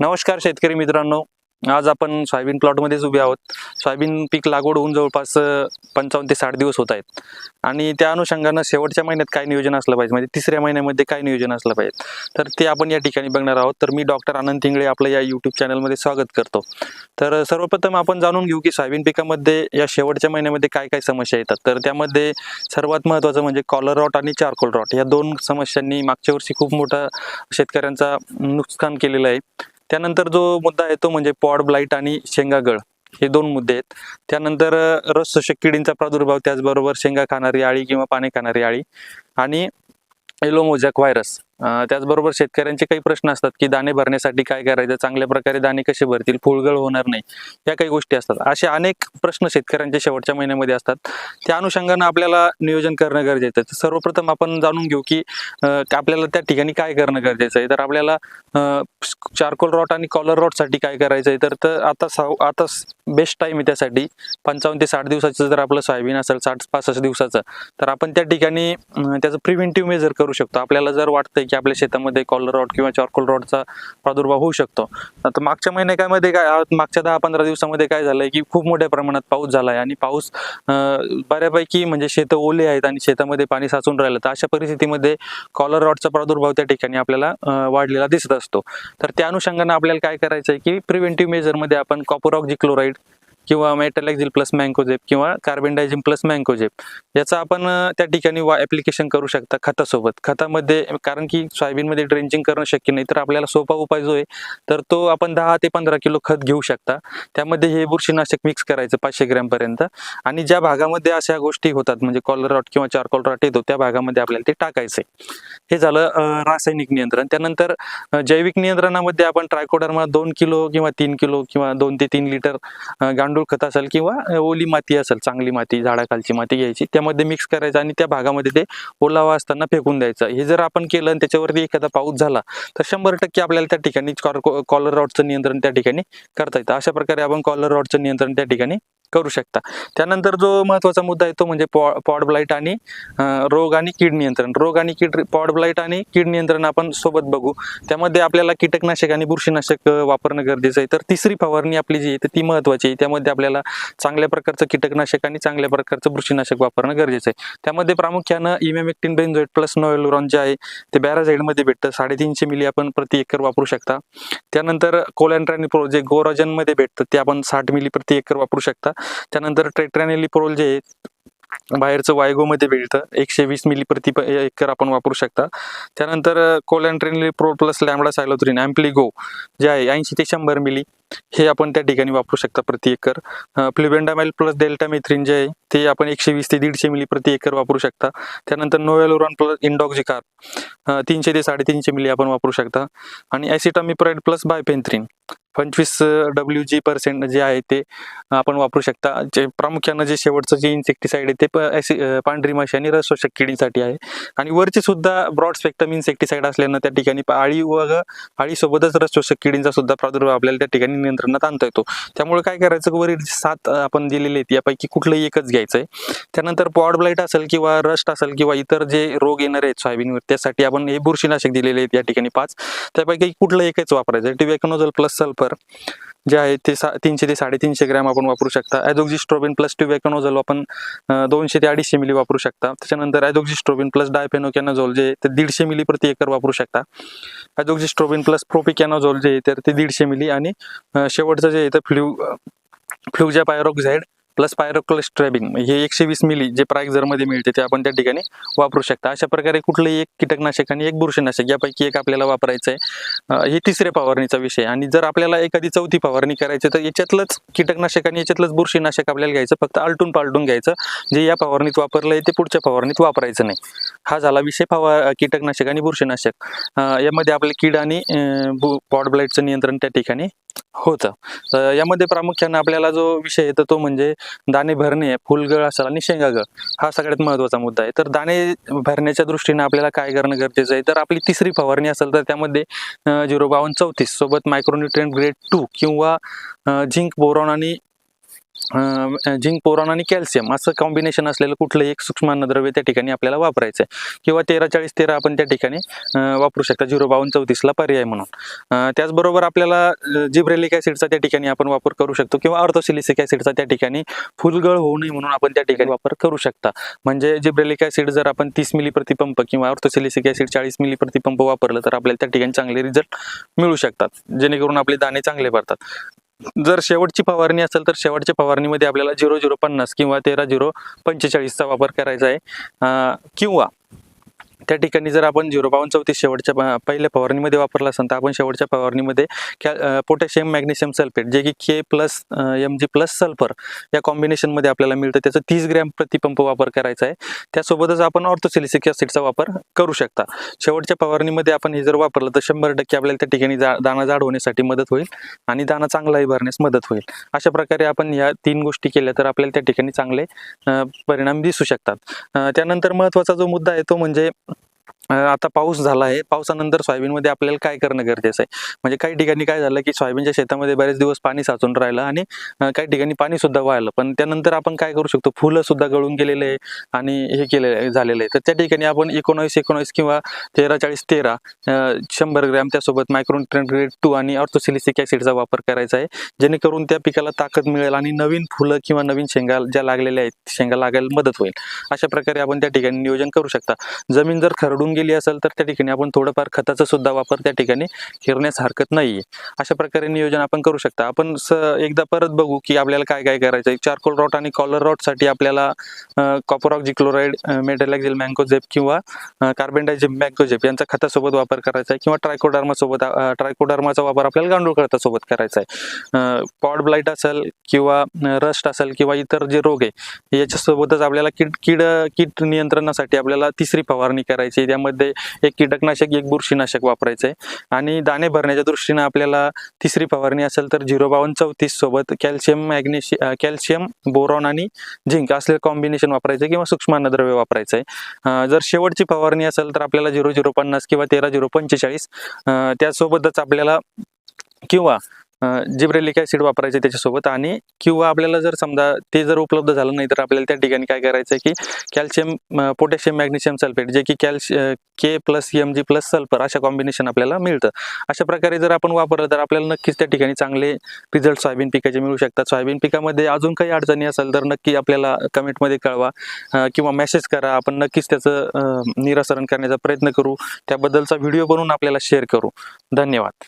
नमस्कार शेतकरी मित्रांनो. आज आपण सोयाबीन प्लॉटमध्येच उभे आहोत. सोयाबीन पीक लागवड होऊन जवळपास पंचावन्न ते साठ दिवस होत आहेत. आणि त्या अनुषंगानं शेवटच्या महिन्यात काय नियोजन असलं पाहिजे? म्हणजे तिसऱ्या महिन्यामध्ये काय नियोजन असलं पाहिजे? तर ते आपण या ठिकाणी बघणार आहोत. तर मी डॉक्टर आनंद तिंगळे आपलं या यूट्यूब चॅनलमध्ये स्वागत करतो. तर सर्वप्रथम आपण जाणून घेऊ की सोयाबीन पिकामध्ये या शेवटच्या महिन्यामध्ये काय काय समस्या येतात. तर त्यामध्ये सर्वात महत्त्वाचं म्हणजे कॉलर रॉट आणि चारकोल रॉट या दोन समस्यांनी मागच्या वर्षी खूप मोठा शेतकऱ्यांचा नुकसान केलेलं आहे. त्यानंतर जो मुद्दा आहे तो म्हणजे पॉड ब्लाईट आणि शेंगागळ हे दोन मुद्दे आहेत. त्यानंतर रस शोषक किडींचा प्रादुर्भाव त्याचबरोबर शेंगा खाणारी आळी किंवा पाने खाणारी आळी आणि एलोमोजॅक व्हायरस. त्याचबरोबर शेतकऱ्यांचे काही प्रश्न असतात की दाणे भरण्यासाठी काय करायचं? चांगल्या प्रकारे दाणे कसे भरतील? फुलगळ होणार नाही. या काही गोष्टी असतात. असे अनेक प्रश्न शेतकऱ्यांच्या शेवटच्या महिन्यामध्ये असतात. त्या अनुषंगानं आपल्याला नियोजन करणं गरजेचं आहे. सर्वप्रथम आपण जाणून घेऊ की आपल्याला त्या ठिकाणी काय करणं गरजेचं आहे? तर आपल्याला चारकोल रॉट आणि कॉलर रॉटसाठी काय करायचं आहे तर तर आता आता बेस्ट टाईम आहे त्यासाठी. पंचावन्न ते साठ दिवसाचं जर आपलं सोयाबीन असेल साठ पासष्ट दिवसाचं तर आपण त्या ठिकाणी त्याचं प्रिव्हेंटिव्ह मेजर करू शकतो. आपल्याला जर वाटतंय की आपल्या शेतामध्ये कॉलर रॉड किंवा चॉर्कोल रॉडचा प्रादुर्भाव होऊ शकतो. आता मागच्या महिन्यामध्ये काय मागच्या दहा पंधरा दिवसामध्ये काय झालंय की खूप मोठ्या प्रमाणात पाऊस झालाय आणि पाऊस बऱ्यापैकी म्हणजे शेतं ओले आहेत आणि शेतामध्ये पाणी साचून राहिलं तर अशा परिस्थितीमध्ये कॉलर रॉडचा प्रादुर्भाव त्या ठिकाणी आपल्याला वाढलेला दिसत असतो. तर त्या अनुषंगानं आपल्याला काय करायचं आहे की प्रिव्हेंटिव्ह मेजरमध्ये आपण कॉपरॉक्झी क्लोराईड किंवा मेटॅलेक्झिल प्लस मँकोजेप किंवा कार्बन कार्बनडायझिम प्लस मँकोजेप याचा आपण त्या ठिकाणी वा ॲप्लिकेशन करू शकता खतासोबत. खतामध्ये कारण की सोयाबीनमध्ये ड्रेंचिंग करणं शक्य नाही तर आपल्याला सोपा उपाय जो आहे तर तो आपण दहा ते पंधरा किलो खत घेऊ शकता. त्यामध्ये हे बुरशीनाशक मिक्स करायचं पाचशे ग्रॅमपर्यंत आणि ज्या भागामध्ये अशा गोष्टी होतात म्हणजे कॉलर रॉट किंवा चारकॉल रॉट येतो त्या भागामध्ये आपल्याला ते टाकायचं आहे हे झालं रासायनिक नियंत्रण. त्यानंतर जैविक नियंत्रणामध्ये आपण ट्रायकोडर्मा दोन किलो किंवा तीन किलो किंवा दोन ते तीन लिटर अं, गांडूळ खत असेल किंवा ओली माती असेल चांगली माती झाडाखालची माती घ्यायची त्यामध्ये मिक्स करायचं आणि त्या भागामध्ये ते ओलावा असताना फेकून द्यायचं. हे जर आपण केलं आणि त्याच्यावरती एखादा पाऊस झाला तर शंभर टक्के आपल्याला त्या ठिकाणी कॉलर रॉडचं नियंत्रण त्या ठिकाणी करता येतं. अशा प्रकारे आपण कॉलर रॉडचं नियंत्रण त्या ठिकाणी करू शकता. त्यानंतर जो महत्त्वाचा मुद्दा आहे तो म्हणजे पॉ पॉड ब्लाईट आणि रोग आणि कीड नियंत्रण. रोग आणि कीड पॉड ब्लाईट आणि कीड नियंत्रण आपण सोबत बघू. त्यामध्ये आपल्याला कीटकनाशक आणि बुरशीनाशक वापरणं गरजेचं आहे. तर तिसरी फवारणी आपली जी आहे ती महत्त्वाची आहे. त्यामध्ये आपल्याला चांगल्या प्रकारचं कीटकनाशक आणि चांगल्या प्रकारचं बुरशीनाशक वापरणं गरजेचं आहे. त्यामध्ये प्रामुख्यानं इमेमेक्टिन बेन्झोएट प्लस नोएलुरॉन जे आहे ते बॅराझाईडमध्ये भेटतं. साडेतीनशे मिली आपण प्रति एकर वापरू शकता. त्यानंतर कोलॅन्ट्रॅनिप्रो जे गोरॉजनमध्ये भेटतं ते आपण साठ मिली प्रति एकर वापरू शकता. त्यानंतर ट्रेट्रॅनिलिप्रोल जे आहे बाहेरचं वायगोमध्ये मिळतं. एकशे वीस मिली प्रति एकर आपण वापरू शकता. त्यानंतर chlorantraniliprole plus lambda cyhalothrin Ampligo जे आहे ऐंशी ते शंभर मिली. हे आपण त्या ठिकाणी वापरू शकता प्रति acre. Flubendiamide plus deltamethrin जे आहे ते आपण एकशे वीस ते दीडशे मिली प्रति एकर वापरू शकता. त्यानंतर नोवेलोरॉन प्लस इंडॉक्झिकार तीनशे ते साडेतीनशे मिली आपण वापरू शकता. आणि ॲसिटामिप्राईड प्लस बायपेंथ्रिन पंचवीस डब्ल्यू जी पर्सेंट जे आहे ते आपण वापरू शकता. जे प्रामुख्यानं जे शेवटचं जे इन्सेक्टिसाईड आहे ते पांढरी माशी आणि रसशोषक किडीसाठी आहे. आणि वरचे सुद्धा ब्रॉड स्पेक्ट्रम इन्सेक्टिसाईड असल्यानं त्या ठिकाणी अळी आळी व आळीसोबतच रसशोषक किडींचा सुद्धा प्रादुर्भाव आपल्याला त्या ठिकाणी नियंत्रणात आणता येतो त्यामुळे काय करायचं की वरील सात आपण दिलेले आहेत यापैकी कुठलंही एकच घ्यायचं आहे त्यानंतर पॉड ब्लाईट असेल किंवा रस्ट असेल किंवा इतर जे रोग येणार आहेत सोयाबीनवर त्यासाठी आपण हे बुरशीनाशक दिलेले आहेत या ठिकाणी पाच. त्यापैकी कुठलं एकच वापरायचं टिबॅकनोझल प्लस सल्फर. जे आहे ते सा तीनशे ते साडेतीनशे ग्रॅम आपण वापरू शकता. ॲझोक्झिस्ट्रोबिन प्लस ट्युबॅकनोझल आपण दोनशे ते अडीचशे मिली वापरू शकता. त्याच्यानंतर ॲझोक्झिस्ट्रोबिन प्लस डायफेनोकॅनोझोल जे ते दीडशे मिली प्रति एकर वापरू शकता. ॲझोक्झिस्ट्रोबिन प्लस प्रोपिकॅनोझोल जे आहे तर ते दीडशे मिली आणि शेवटचं जे आहे तर फ्ल्यू फ्ल्यूजा पायरोक्झाईड प्लस पायरोक्लोस्ट्रॅबिंग हे एकशे वीस मिली जे प्रायझरमध्ये मिळते ते आपण त्या ठिकाणी वापरू शकता. अशा प्रकारे कुठलंही एक कीटकनाशक आणि एक बुरशीनाशक यापैकी एक आपल्याला वापरायचं आहे. हे तिसऱ्या फवारणीचा विषय आणि जर आपल्याला एखादी चौथी फवारणी करायची तर याच्यातलंच कीटकनाशक आणि याच्यातलंच बुरशीनाशक आपल्याला घ्यायचं. फक्त आलटून पालटून घ्यायचं. जे या फवारणीत वापरलं आहे ते पुढच्या फवारणीत वापरायचं नाही. हा झाला विषय फवा कीटकनाशक आणि बुरशीनाशक. यामध्ये आपले कीड आणि पॉड ब्लाईटचं नियंत्रण त्या ठिकाणी होतं. यामध्ये प्रामुख्याने आपल्याला जो विषय येतो तो म्हणजे दाणे भरणे फुलगळ असेल आणि शेंगागळ हा सगळ्यात महत्त्वाचा मुद्दा आहे. तर दाणे भरण्याच्या दृष्टीने आपल्याला काय करणं गरजेचं आहे? तर आपली तिसरी फवारणी असेल तर त्यामध्ये झिरो बावन्न चौतीस सोबत मायक्रोन्युट्रियन ग्रेड टू किंवा झिंक बोरॉन आणि झिंक पोरॉन आणि कॅल्शियम असं कॉम्बिनेशन असलेलं कुठलंही एक सूक्ष्म अन्नद्रव्य त्या ठिकाणी आपल्याला वापरायचं आहे. किंवा तेरा चाळीस तेरा आपण त्या ठिकाणी वापरू शकता. झिरो बावन्न चौतीसला पर्याय म्हणून. त्याचबरोबर आपल्याला जिब्रेलिक ॲसिडचा त्या ठिकाणी आपण वापर करू शकतो. किंवा अर्थोसिलिसिक ॲसिडचा त्या ठिकाणी फुलगळ होऊ नये म्हणून आपण त्या ठिकाणी वापर करू शकता. म्हणजे जिब्रेलिक ॲसिड जर आपण तीस मिली प्रतिपंप किंवा अर्थोसिलिसिक ॲसिड चाळीस मिली प्रतिपंप वापरलं तर आपल्याला त्या ठिकाणी चांगले रिझल्ट मिळू शकतात. जेणेकरून आपले दाणे चांगले भरतात. जर शेवटची फवारणी असेल तर शेवटच्या फवारणीमध्ये आपल्याला झिरो झिरो पन्नास किंवा तेरा झिरो पंचेचाळीसचा वापर करायचा आहे. किंवा त्या ठिकाणी जर आपण झिरो पावन चौतीस शेवटच्या पहिल्या फवारणीमध्ये वापरला असेल तर आपण शेवटच्या फवारणीमध्ये कॅ पोटॅशियम मॅग्नेशियम सल्फेट जे की K plus M G plus sulphur या कॉम्बिनेशनमध्ये आपल्याला मिळतं. त्याचं तीस ग्रॅम प्रतिपंप वापर करायचा आहे. त्यासोबतच आपण ऑर्थोसिलिसिक ॲसिडचा वापर करू शकता. शेवटच्या फवारणीमध्ये आपण हे जर वापरलं तर शंभर टक्के आपल्याला त्या ठिकाणी जा दाणा जाड होण्यासाठी मदत होईल आणि दाणा चांगलाही भरण्यास मदत होईल. अशा प्रकारे आपण या तीन गोष्टी केल्या तर आपल्याला त्या ठिकाणी चांगले परिणाम दिसू शकतात. त्यानंतर महत्त्वाचा जो मुद्दा आहे तो म्हणजे आता पाऊस झाला आहे. पावसानंतर सोयाबीनमध्ये आपल्याला काय करणं गरजेचं आहे? म्हणजे काही ठिकाणी काय झालं की सोयाबीनच्या शेतामध्ये बरेच दिवस पाणी साचून राहिलं आणि काही ठिकाणी पाणी सुद्धा वाळलं. पण त्यानंतर आपण काय करू शकतो? फुलं सुद्धा गळून गेलेले आहे आणि हे केले झालेलं आहे. तर त्या ठिकाणी आपण एकोणावीस एकोणावीस किंवा तेरा चाळीस तेरा शंभर ग्रॅम त्यासोबत मायक्रोन ग्रेड टू आणि ऑर्थोसिलिसिक ऍसिडचा वापर करायचा आहे. जेणेकरून त्या पिकाला ताकद मिळेल आणि नवीन फुलं किंवा नवीन शेंगा ज्या लागलेल्या आहेत शेंगा लागायला मदत होईल. अशा प्रकारे आपण त्या ठिकाणी नियोजन करू शकता. जमीन जर खरडून गेली असेल तर त्या ठिकाणी आपण थोडंफार खताचा सुद्धा वापर त्या ठिकाणी करण्यास हरकत नाहीये. अशा प्रकारे नियोजन आपण करू शकता. आपण एकदा परत बघू की आपल्याला काय काय करायचं. आहे चारकोल रॉट आणि कॉलर रॉटसाठी आपल्याला कॉपरॉक्झी क्लोराईड मेटॅलॅक्झिल मँकोझेप किंवा कार्बन कार्बेंडायझेप मँकोझेप यांचा खतासोबत वापर करायचा आहे किंवा ट्रायकोडर्मा सोबत ट्रायकोडर्माचा वापर आपल्याला गांडूळ खतासोबत करायचा आहे. पॉड ब्लाईट असेल किंवा रस्ट असेल किंवा इतर जे रोग आहे याच्यासोबतच आपल्याला कीड कीड कीट नियंत्रणासाठी आपल्याला तिसरी फवारणी करायची त्यामुळे त्यामध्ये एक कीटकनाशक एक बुरशीनाशक वापरायचं आहे आणि दाणे भरण्याच्या दृष्टीनं आपल्याला तिसरी फवारणी असेल तर झिरो बावन्न चौतीस सोबत कॅल्शियम मॅग्नेशियम कॅल्शियम बोरॉन आणि झिंक असलेलं कॉम्बिनेशन वापरायचं किंवा सूक्ष्म अन्नद्रव्य वापरायचं आहे जर शेवटची फवारणी असेल तर आपल्याला झिरो झिरो पन्नास किंवा तेरा झिरो पंचेचाळीस त्यासोबतच आपल्याला किंवा जिब्रेलिक ॲसिड वापरायचे त्याच्यासोबत आणि किंवा आपल्याला जर समजा ते जर उपलब्ध झालं नाही तर आपल्याला त्या ठिकाणी काय करायचं आहे की कॅल्शियम पोटॅशियम मॅग्नेशियम सल्फेट जे की कॅल्श K plus M G plus sulphur अशा कॉम्बिनेशन आपल्याला मिळतं. अशा प्रकारे जर आपण वापरलं तर आपल्याला नक्कीच त्या ठिकाणी चांगले रिझल्ट सोयाबीन पिकाचे मिळू शकतात. सोयाबीन पिकामध्ये अजून काही अडचणी असेल तर नक्की आपल्याला कमेंटमध्ये कळवा किंवा मेसेज करा. आपण नक्कीच त्याचं निरासरण करण्याचा प्रयत्न करू. त्याबद्दलचा व्हिडिओ बनवून आपल्याला शेअर करू. धन्यवाद.